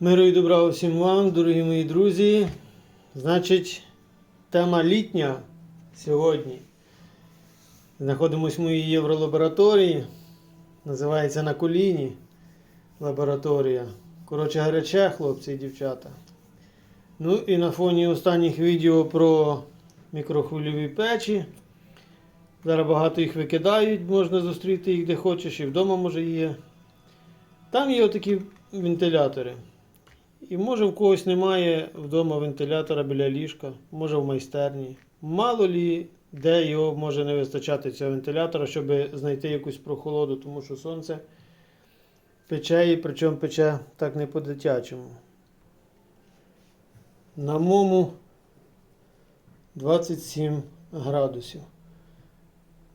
Миру і добра усім вам, дорогі мої друзі. Значить, тема літня сьогодні. Знаходимось в моїй євролабораторії. Називається на коліні лабораторія. Коротше, гаряче, хлопці і дівчата. Ну і на фоні останніх відео про мікрохвильові печі. Зараз багато їх викидають, можна зустріти їх де хочеш, і вдома може є. Там є отакі вентилятори. І може в когось немає вдома вентилятора біля ліжка, може в майстерні. Мало лі, де його може не вистачати цього вентилятора, щоб знайти якусь прохолоду, тому що сонце пече і причому пече так не по-дитячому. На мому 27 градусів.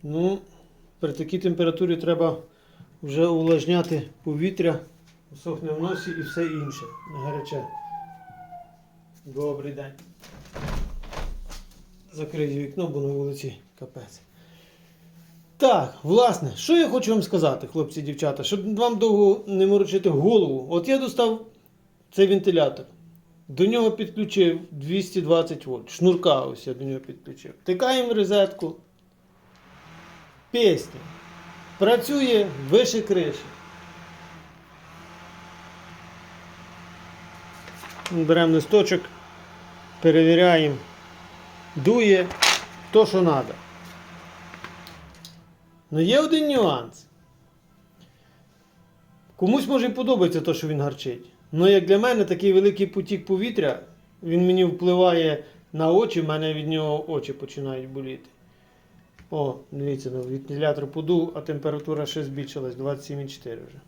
Ну, при такій температурі треба вже увлажняти повітря, сохне в носі і все інше. Гаряче. Добрий день. Закрию вікно, бо на вулиці капець. Так, власне, що я хочу вам сказати, хлопці і дівчата, щоб вам довго не морочити голову. От я достав цей вентилятор. До нього підключив 220 вольт. Шнурка ось я до нього підключив. Тикаємо в розетку. Пісня. Працює вище криші. Беремо листочок, перевіряємо. Дує то, що треба. Ну є один нюанс. Комусь може і подобається те, що він гарчить. Ну, як для мене, такий великий потік повітря, він мені впливає на очі, в мене від нього очі починають боліти. О, дивіться, вентилятор подув, а температура ще збільшилась 27,4 вже.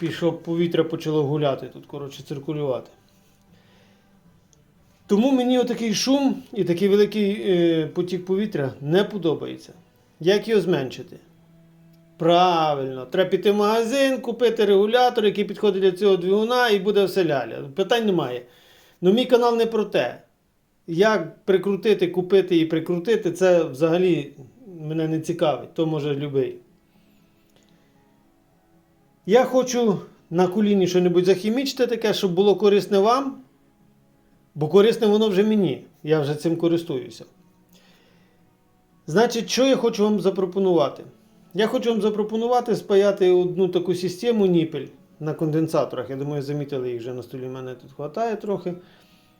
Пішов повітря почало гуляти тут, коротше, циркулювати. Тому мені отакий шум і такий великий е, потік повітря не подобається. Як його зменшити? Правильно, треба піти в магазин, купити регулятор, який підходить для цього двигуна, і буде все ляля. Питань немає. Ну, мій канал не про те. Як прикрутити, купити і прикрутити, це взагалі мене не цікавить, то може любий. Я хочу на коліні щось захімічити таке, щоб було корисне вам, бо корисне воно вже мені. Я вже цим користуюся. Значить, що я хочу вам запропонувати? Я хочу вам запропонувати спаяти одну таку систему ніпель на конденсаторах. Я думаю, замітили їх вже на столі. в мене тут вистачає трохи.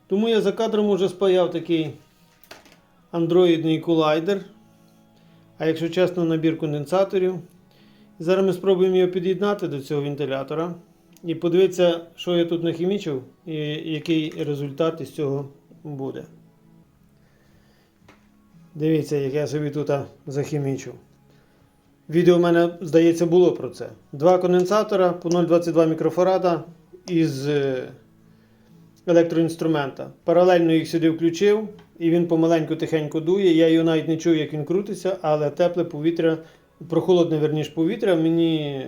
Тому я за кадром вже спаяв такий андроїдний колайдер. А якщо чесно, набір конденсаторів. Зараз ми спробуємо його під'єднати до цього вентилятора. І подивитися, що я тут нахімічив і який результат із цього буде. Дивіться, як я собі тут захімічив. Відео в мене, здається, було про це. Два конденсатора по 0,22 мікрофарада із е, електроінструмента. Паралельно їх сюди включив, і він помаленьку тихенько дує. Я його навіть не чую, як він крутиться, але тепле повітря, прохолодне верніше повітря мені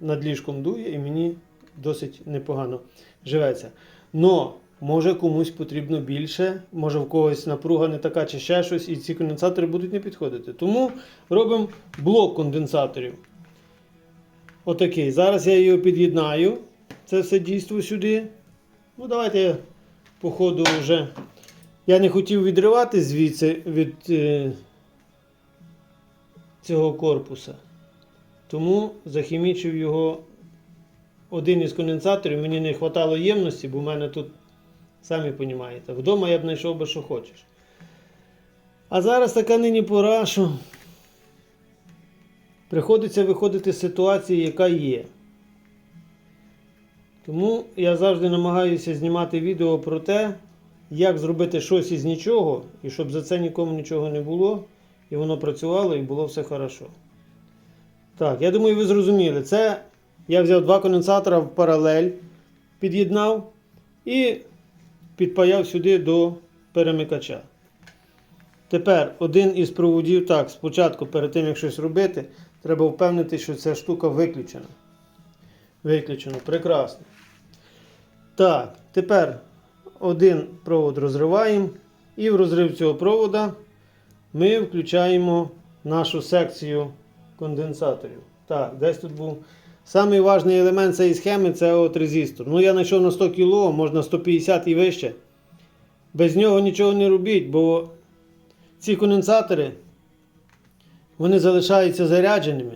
над ліжком дує і мені досить непогано живеться. Но може комусь потрібно більше, може в когось напруга не така чи ще щось, і ці конденсатори будуть не підходити. Тому робимо блок конденсаторів. Отакий. Зараз я його під'єднаю. Це все дійство сюди. Ну, давайте я по ходу вже. Я не хотів відривати звідси від е, цього корпуса. Тому захімічив його один із конденсаторів. Мені не вистачало ємності, бо в мене тут, самі розумієте, вдома я б знайшов би, що хочеш. А зараз така нині пора, що приходиться виходити з ситуації, яка є. Тому я завжди намагаюся знімати відео про те, як зробити щось із нічого, і щоб за це нікому нічого не було, і воно працювало, і було все хорошо. Так, я думаю, ви зрозуміли. Це я взяв два конденсатора в паралель, під'єднав і підпаяв сюди до перемикача. Тепер один із проводів, так, спочатку, перед тим, як щось робити, треба впевнити, що ця штука виключена. Виключено, прекрасно. Так, тепер один провод розриваємо. І в розрив цього провода ми включаємо нашу секцію конденсаторів. Так, десь тут був Самий важний елемент цієї схеми це от резистор. Ну я знайшов на 100 кг, можна 150 і вище. Без нього нічого не робіть, бо ці конденсатори вони залишаються зарядженими.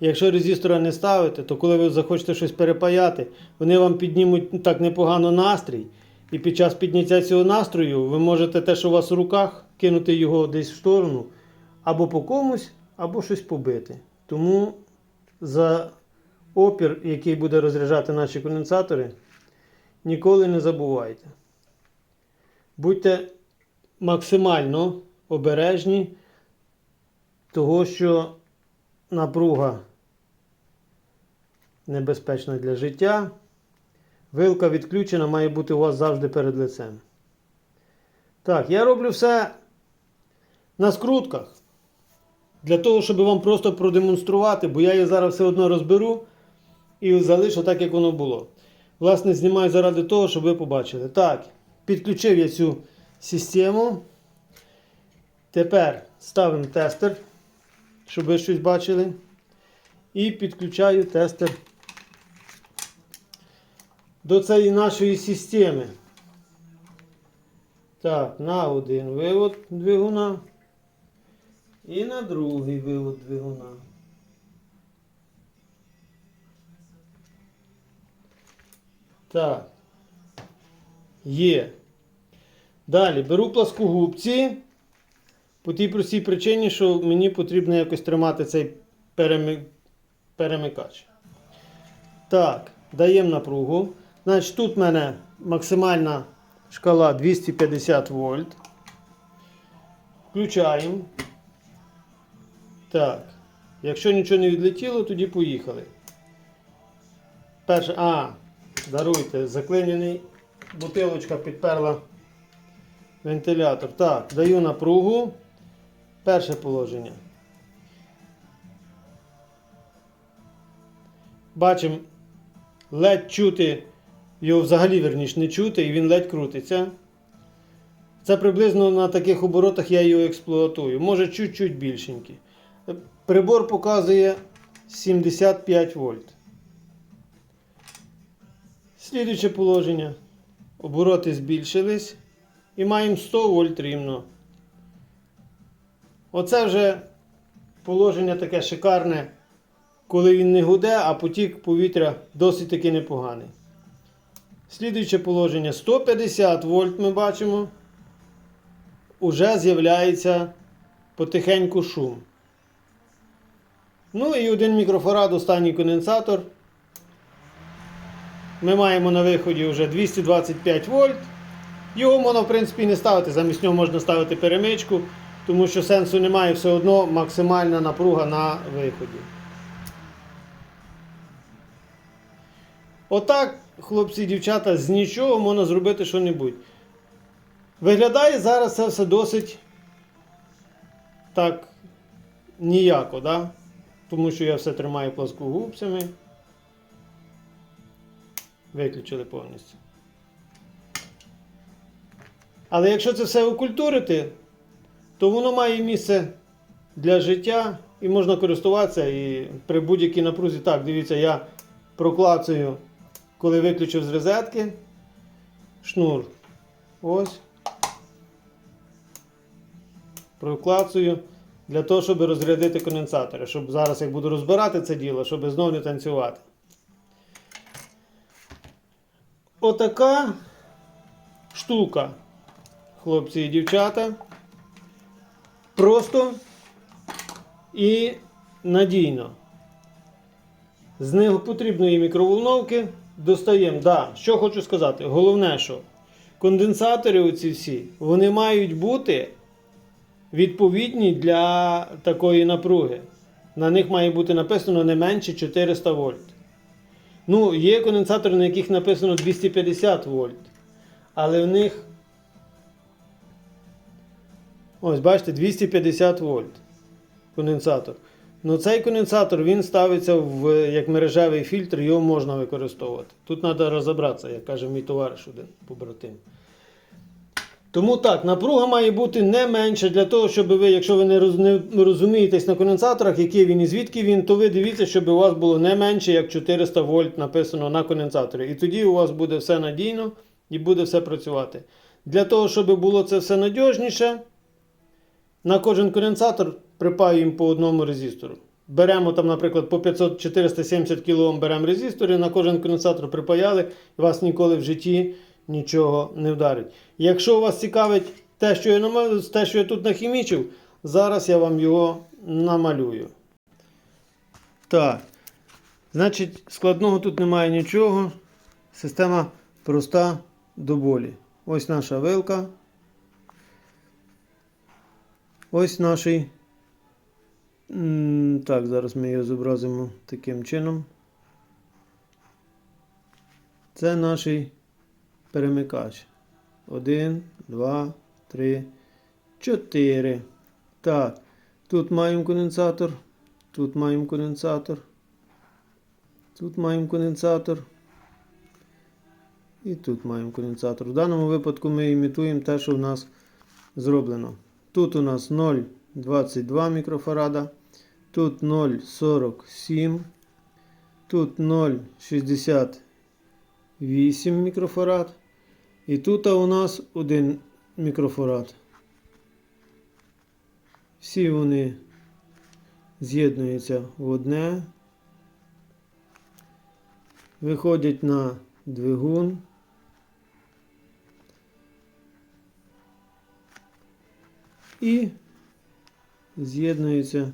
Якщо резистора не ставити, то коли ви захочете щось перепаяти, вони вам піднімуть так непогано настрій. І під час підняття цього настрою ви можете те, що у вас в руках, кинути його десь в сторону, або по комусь, або щось побити. Тому за опір, який буде розряджати наші конденсатори, ніколи не забувайте. Будьте максимально обережні, того, що напруга небезпечна для життя. Вилка відключена має бути у вас завжди перед лицем. Так, я роблю все на скрутках. Для того, щоб вам просто продемонструвати, бо я її зараз все одно розберу і залишу так, як воно було. Власне, знімаю заради того, щоб ви побачили. Так, підключив я цю систему. Тепер ставимо тестер, щоб ви щось бачили. І підключаю тестер до цієї нашої системи. Так, на один вивод двигуна і на другий вивод двигуна. Так. Є. Далі беру пласкогубці. По тій простій причині, що мені потрібно якось тримати цей перемикач. Так, даємо напругу. Значить, тут в мене максимальна шкала 250 вольт. Включаємо. Так. Якщо нічого не відлетіло, тоді поїхали. Перше. А, даруйте, заклинений. Бутилочка підперла вентилятор. Так, даю напругу. Перше положення. Бачимо, ледь чути, його взагалі верніше не чути, і він ледь крутиться. Це приблизно на таких оборотах я його експлуатую. Може чуть-чуть більшенький. Прибор показує 75 вольт. Слідуюче положення. Обороти збільшились. І маємо 100 вольт рівно. Оце вже положення таке шикарне, коли він не гуде, а потік повітря досить таки непоганий. Слідуюче положення 150 вольт ми бачимо. Уже з'являється потихеньку шум. Ну і один мікрофарад, останній конденсатор. Ми маємо на виході вже 225 вольт. Його можна, в принципі, не ставити, замість нього можна ставити перемичку, тому що сенсу немає, все одно максимальна напруга на виході. Отак, хлопці і дівчата, з нічого можна зробити що-небудь. Виглядає зараз це все досить так ніяко, да? тому що я все тримаю плоскогубцями. Виключили повністю. Але якщо це все окультурити, то воно має місце для життя і можна користуватися і при будь-якій напрузі. Так, дивіться, я проклацую, коли виключив з розетки шнур. Ось. Проклацую для того, щоб розрядити конденсатори. Щоб зараз, як буду розбирати це діло, щоб знову не танцювати. Отака штука хлопці і дівчата. Просто і надійно. З них потрібної мікроволновки достаємо. Да, Що хочу сказати? Головне, що конденсатори оці всі, вони мають бути відповідні для такої напруги. На них має бути написано не менше 400 вольт. Ну, є конденсатори, на яких написано 250 вольт. Але в них Ось, бачите, 250 вольт конденсатор. Ну цей конденсатор він ставиться в, як мережевий фільтр, його можна використовувати. Тут треба розібратися, як каже мій товариш один побратим. Тому так, напруга має бути не менше для того, щоб ви, якщо ви не, роз, розумієтесь на конденсаторах, який він і звідки він, то ви дивіться, щоб у вас було не менше, як 400 вольт написано на конденсаторі. І тоді у вас буде все надійно і буде все працювати. Для того, щоб було це все надіжніше, на кожен конденсатор припаюємо по одному резистору. Беремо там, наприклад, по 500 470 кОм беремо резистори, на кожен конденсатор припаяли, і вас ніколи в житті нічого не вдарить. Якщо вас цікавить те, що я, те, що я тут нахімічив, зараз я вам його намалюю. Так. Значить, складного тут немає нічого. Система проста до болі. Ось наша вилка. Ось наший. Так, зараз ми його зобразимо таким чином. Це наш перемикач. Один, два, три, чотири. Так, тут маємо конденсатор. Тут маємо конденсатор. Тут маємо конденсатор. І тут маємо конденсатор. В даному випадку ми імітуємо те, що в нас зроблено. Тут у нас 0,22 мікрофарада. Тут 0,47. Тут 0,68 мікрофарад. І тут у нас 1 мікрофарад. Всі вони з'єднуються в одне. Виходять на двигун. І з'єднуються.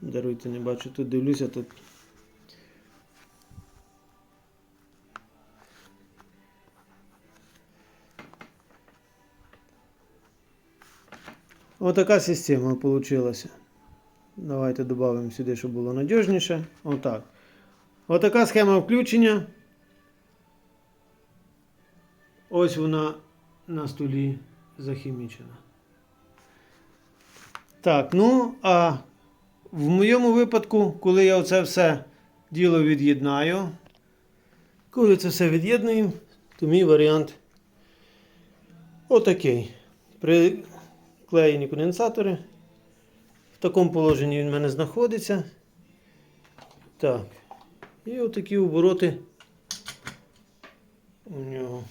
Даруйте, не бачу, тут дивлюся, тут. Отака система получилася. Давайте додамо сюди, щоб було надіжніше. Отак. Отака схема включення. Ось вона на столі захімічена. Так, ну а в моєму випадку, коли я оце все діло від'єднаю, коли це все від'єднуємо, то мій варіант отакий. Приклеєні конденсатори. В такому положенні він в мене знаходиться. Так. І отакі обороти у нього.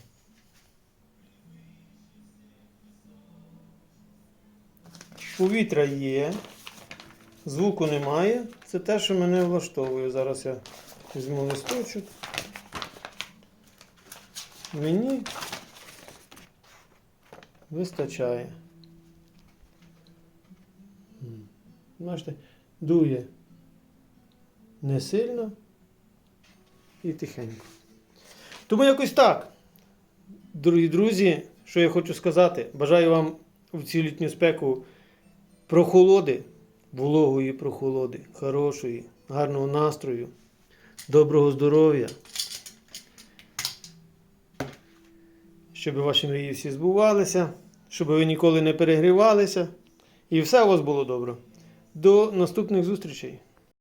Повітря є, звуку немає. Це те, що мене влаштовує. Зараз я візьму листочок. Мені вистачає. Бачите, дує не сильно і тихенько. Тому якось так. Дорогі друзі, що я хочу сказати, бажаю вам в цю літню спеку прохолоди, вологої прохолоди, хорошої, гарного настрою, доброго здоров'я. Щоб ваші мрії всі збувалися, щоб ви ніколи не перегрівалися. І все у вас було добре. До наступних зустрічей!